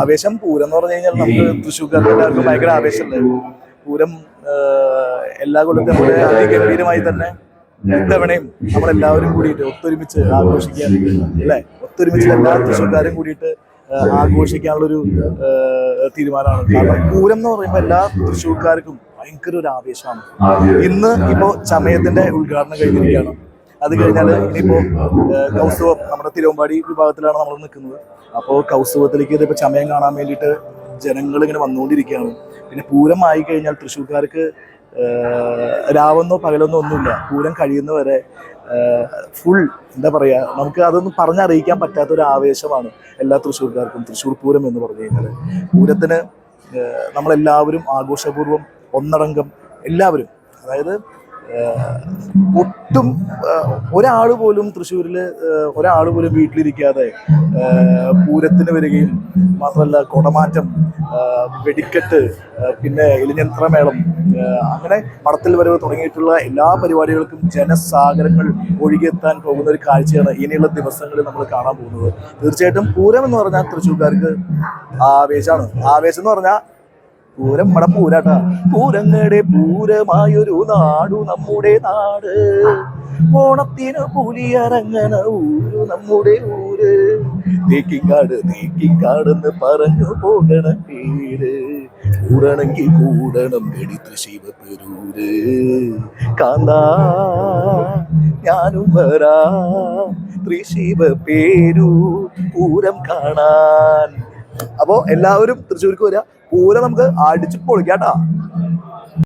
ആവേശം പൂരം എന്ന് പറഞ്ഞു കഴിഞ്ഞാൽ നമുക്ക് തൃശ്ശൂർക്കാർക്ക് എല്ലാവർക്കും ഭയങ്കര ആവേശമുണ്ട് പൂരം എല്ലാ കൊല്ലത്തും നമ്മുടെ അതിഗംഭീരമായി തന്നെ ഇത്തവണയും നമ്മളെല്ലാവരും കൂടിയിട്ട് ഒത്തൊരുമിച്ച് ആഘോഷിക്കാൻ അല്ലേ? ഒത്തൊരുമിച്ച് എല്ലാ തൃശ്ശൂർക്കാരും കൂടിയിട്ട് ആഘോഷിക്കാനുള്ളൊരു തീരുമാനമാണ്. കാരണം പൂരം എന്ന് പറയുമ്പോൾ എല്ലാ തൃശ്ശൂർക്കാർക്കും ഭയങ്കര ഒരു ആവേശമാണ്. ഇന്ന് ഇപ്പോ ചമയത്തിന്റെ ഉദ്ഘാടനം കഴിഞ്ഞിരിക്കുകയാണ്. അത് കഴിഞ്ഞാൽ ഇനിയിപ്പോ ഏഹ്, നമ്മുടെ തിരുവമ്പാടി വിഭാഗത്തിലാണ് നമ്മൾ നിൽക്കുന്നത്. അപ്പോൾ കൗസുവത്തിലേക്ക് ഇതിപ്പോ ചമയം കാണാൻ വേണ്ടിയിട്ട് ജനങ്ങൾ ഇങ്ങനെ വന്നുകൊണ്ടിരിക്കുകയാണ്. പിന്നെ പൂരം ആയി കഴിഞ്ഞാൽ തൃശ്ശൂർക്കാർക്ക് രാവെന്നോ പകലെന്നോ ഒന്നുമില്ല. പൂരം കഴിയുന്നവരെ ഫുൾ എന്താ പറയാ നമുക്ക് അതൊന്നും പറഞ്ഞറിയിക്കാൻ പറ്റാത്ത ഒരു ആവേശമാണ് എല്ലാ തൃശ്ശൂർക്കാർക്കും തൃശ്ശൂർ പൂരം എന്ന് പറഞ്ഞു കഴിഞ്ഞാൽ പൂരത്തിന് നമ്മളെല്ലാവരും ആഘോഷപൂർവം ഒന്നടങ്കം എല്ലാവരും അതായത് ഒട്ടും ഒരാൾ പോലും തൃശ്ശൂരിൽ ഒരാൾ പോലും വീട്ടിലിരിക്കാതെ പൂരത്തിന് വരികയും മാത്രമല്ല കുടമാറ്റം വെടിക്കെട്ട് പിന്നെ ഇലിഞ്ഞന്ത്രമേളം അങ്ങനെ പടത്തിൽ വരവ് തുടങ്ങിയിട്ടുള്ള എല്ലാ പരിപാടികൾക്കും ജനസാഗരങ്ങൾ ഒഴുകിയെത്താൻ പോകുന്ന ഒരു കാഴ്ചയാണ് ഇനിയുള്ള ദിവസങ്ങളിൽ നമ്മൾ കാണാൻ പോകുന്നത്. തീർച്ചയായിട്ടും പൂരം എന്ന് പറഞ്ഞാൽ തൃശ്ശൂർക്കാർക്ക് ആവേശമാണ്. ആവേശം എന്ന് പറഞ്ഞാൽ പൂരം മട പൂരാട്ടാ. പൂരങ്ങളുടെ പൂരമായൊരു നാടു നമ്മുടെ നാട്. ഓണത്തിന് പുലിയറങ്ങണ ഊരു നമ്മുടെ ഊര്. തേക്കിക്കാട് തേക്കിക്കാടെന്ന് പറഞ്ഞു പോകണ പേര്. കൂടണമെങ്കിൽ കൂടണം എടുത്ത് ശിവപെരൂര് കാന്താ ഞാനും വരാ തൃശിവ പേരൂ പൂരം കാണാൻ അപ്പോ എല്ലാവരും തൃശ്ശൂർക്ക് വരിക. പൂരം നമുക്ക് അടിച്ചു പൊളിക്കാട്ടാ